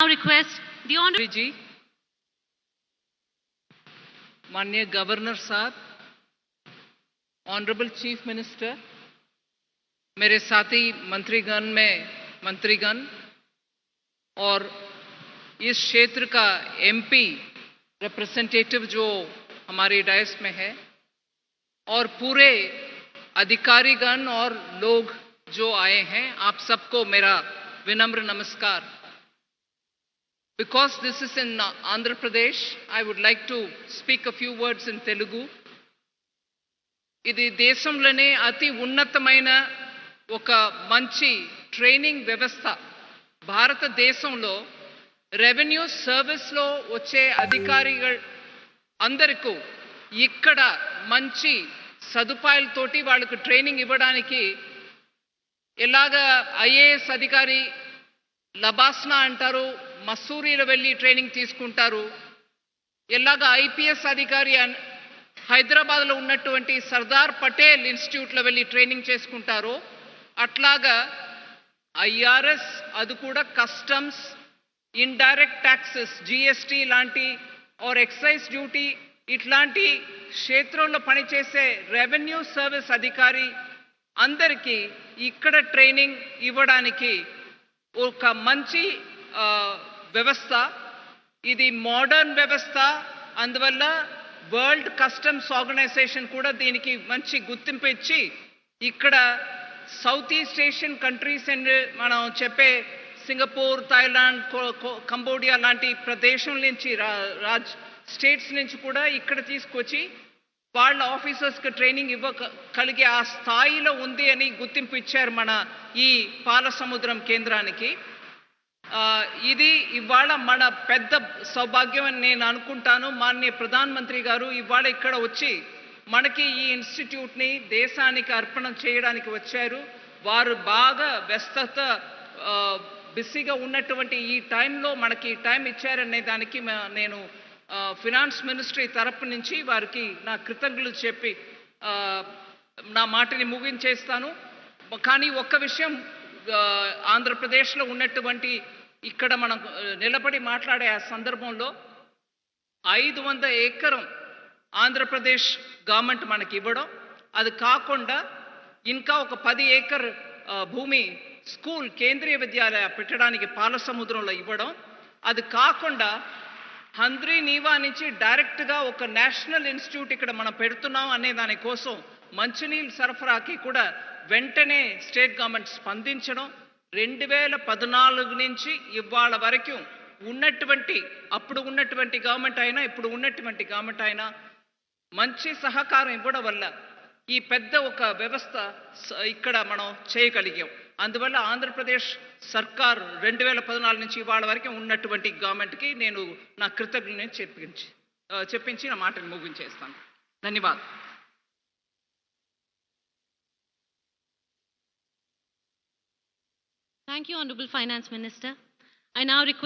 now request, the Honorable माननीय governor साहब honourable chief minister मेरे साथी मंत्रीगण में मंत्रीगण और इस क्षेत्र का एमपी रिप्रेजेंटेटिव जो हमारे डायस में है, और पूरे अधिकारीगण और लोग जो आए हैं, आप सबको मेरा विनम्र नमस्कार। Because this is in Andhra Pradesh Andhra Pradesh, I would like to speak a few words in Telugu. ఇది దేశంలోనే అతి ఉన్నతమైన ఒక మంచి ట్రైనింగ్ వ్యవస్థ భారతదేశంలో రెవెన్యూ సర్వీస్లో వచ్చే అధికారిగా అందరికీ ఇక్కడ మంచి సదుపాయాలతోటి వాళ్ళకు ట్రైనింగ్ ఇవ్వడానికి ఎలాగ ఐఏఎస్ అధికారి లబాస్నా అంటారు మసూరిలో వెళ్ళి ట్రైనింగ్ తీసుకుంటారు. ఎలాగా ఐపీఎస్ అధికారి హైదరాబాద్లో ఉన్నటువంటి సర్దార్ పటేల్ ఇన్స్టిట్యూట్లో వెళ్ళి ట్రైనింగ్ చేసుకుంటారో. అట్లాగా ఐఆర్ఎస్ అది కూడా కస్టమ్స్ ఇండైరెక్ట్ ట్యాక్సెస్ జిఎస్టీ లాంటి ఆర్ ఎక్సైజ్ డ్యూటీ ఇట్లాంటి క్షేత్రంలో పనిచేసే రెవెన్యూ సర్వీస్ అధికారి అందరికీ ఇక్కడ ట్రైనింగ్ ఇవ్వడానికి ఒక మంచి వ్యవస్థ ఇది మోడర్న్ వ్యవస్థ అందువల్ల వరల్డ్ కస్టమ్స్ ఆర్గనైజేషన్ కూడా దీనికి మంచి గుర్తింపు ఇచ్చి ఇక్కడ South East Asian countries and మనం చెప్పే సింగపూర్ థాయిలాండ్ కో- కో- కంబోడియా లాంటి ప్రదేశం నుంచి రా- రాజ్ స్టేట్స్ నుంచి కూడా ఇక్కడ తీసుకొచ్చి వాళ్ళ ఆఫీసర్స్కి ట్రైనింగ్ ఇవ్వ కలిగే ఆ స్థాయిలో ఉంది అని గుర్తింపు ఇచ్చారు మన ఈ పాల సముద్రం కేంద్రానికి. ఇది ఇవాళ మన పెద్ద సౌభాగ్యం అని నేను అనుకుంటాను. మాన్య ప్రధాన మంత్రి గారు ఇవాళ ఇక్కడ వచ్చి మనకి ఈ ఇన్స్టిట్యూట్ని దేశానికి అర్పణం చేయడానికి వచ్చారు. వారు బాగా వ్యస్తత బిజీగా ఉన్నటువంటి ఈ టైంలో మనకి టైం ఇచ్చారనే దానికి నేను ఫినాన్స్ మినిస్ట్రీ తరపు నుంచి వారికి నా కృతజ్ఞతలు చెప్పి నా మాటని ముగించేస్తాను. కానీ ఒక్క విషయం ఆంధ్రప్రదేశ్లో ఉన్నటువంటి ఇక్కడ మనం నిలబడి మాట్లాడే ఆ సందర్భంలో ఐదు వంద ఎకరం ఆంధ్రప్రదేశ్ గవర్నమెంట్ మనకి ఇవ్వడం. అది కాకుండా ఇంకా ఒక పది ఏకర్ భూమి స్కూల్ కేంద్రీయ విద్యాలయ పెట్టడానికి పాలసముద్రంలో ఇవ్వడం. అది కాకుండా హంద్రీ నీవా నుంచి డైరెక్ట్గా ఒక నేషనల్ ఇన్స్టిట్యూట్ ఇక్కడ మనం పెడుతున్నాం అనే దానికోసం మంచినీళ్ళు సరఫరాకి కూడా వెంటనే స్టేట్ గవర్నమెంట్ స్పందించడం. రెండు వేల పద్నాలుగు నుంచి ఇవాళ వరకు ఉన్నటువంటి అప్పుడు ఉన్నటువంటి గవర్నమెంట్ అయినా ఇప్పుడు ఉన్నటువంటి గవర్నమెంట్ అయినా మంచి సహకారం ఇవ్వడం వల్ల ఈ పెద్ద ఒక వ్యవస్థ స- ఇక్కడ మనం చేయగలిగాం. అందువల్ల ఆంధ్రప్రదేశ్ సర్కార్ రెండు వేల పద్నాలుగు నుంచి ఇవాళ వరకు ఉన్నటువంటి గవర్నమెంట్కి నేను నా కృతజ్ఞత చెప్పించి చెప్పించి నా మాటను ముగించేస్తాను. ధన్యవాదాలు. Thank you, Honorable Finance Minister. I now request